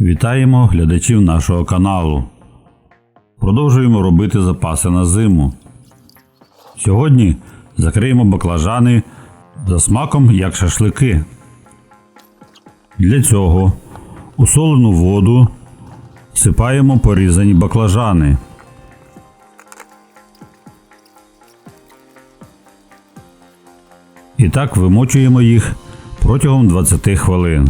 Вітаємо глядачів нашого каналу. Продовжуємо робити запаси на зиму. Сьогодні закриємо баклажани за смаком як шашлики. Для цього у солену воду всипаємо порізані баклажани. І так вимочуємо їх протягом 20 хвилин.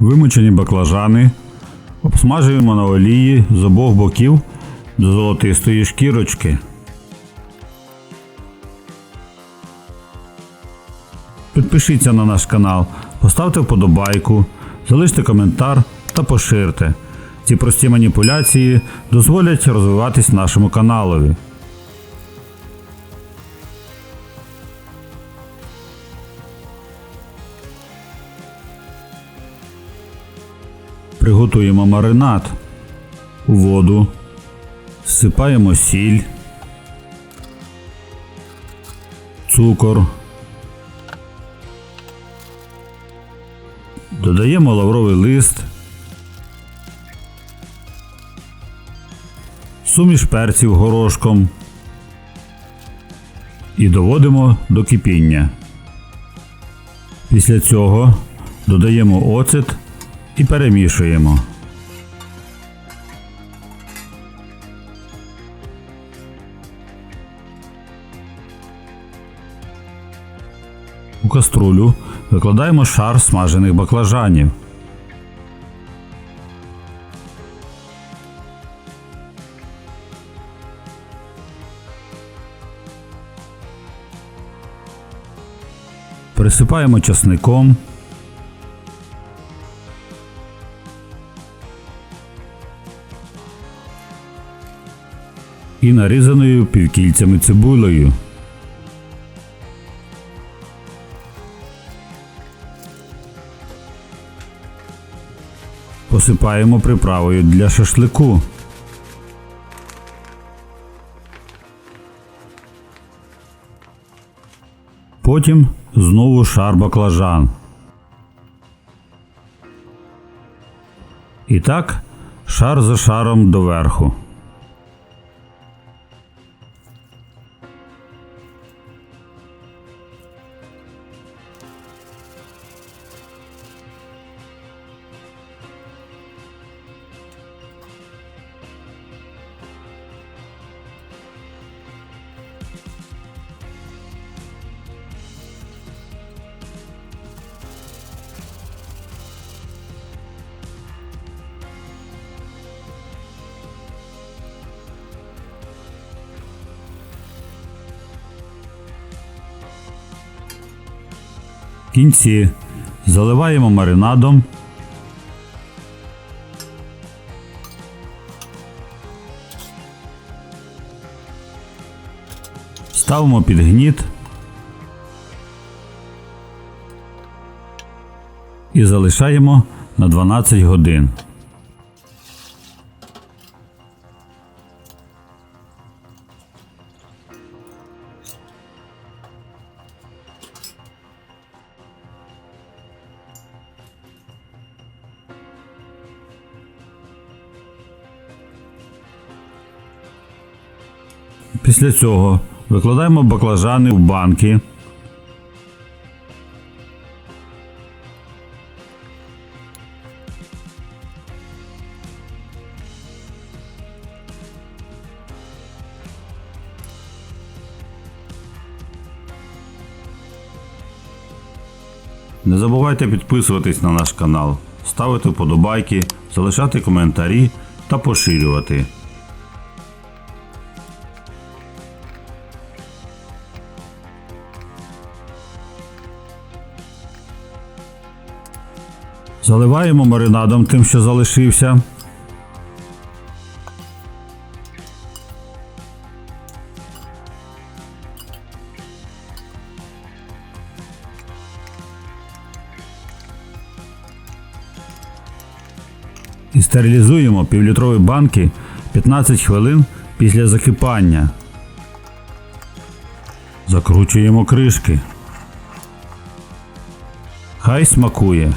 Вимочені баклажани обсмажуємо на олії з обох боків до золотистої шкірочки. Підпишіться на наш канал, поставте вподобайку, залиште коментар та поширте. Ці прості маніпуляції дозволять розвиватись нашому каналові. Приготуємо маринад. У воду всипаємо сіль, цукор. Додаємо лавровий лист, суміш перців горошком і доводимо до кипіння. Після цього додаємо оцет і перемішуємо. У каструлю викладаємо шар смажених баклажанів. Присипаємо часником. І нарізаною півкільцями цибулею. Посипаємо приправою для шашлику. Потім знову шар баклажан. І так шар за шаром доверху. В кінці заливаємо маринадом. Ставимо під гніт і залишаємо на 12 годин. Після цього викладаємо баклажани в банки. Не забувайте підписуватись на наш канал, ставити вподобайки, залишати коментарі та поширювати. Заливаємо маринадом тим, що залишився. І стерилізуємо півлітрові банки 15 хвилин після закипання. Закручуємо кришки. Хай смакує.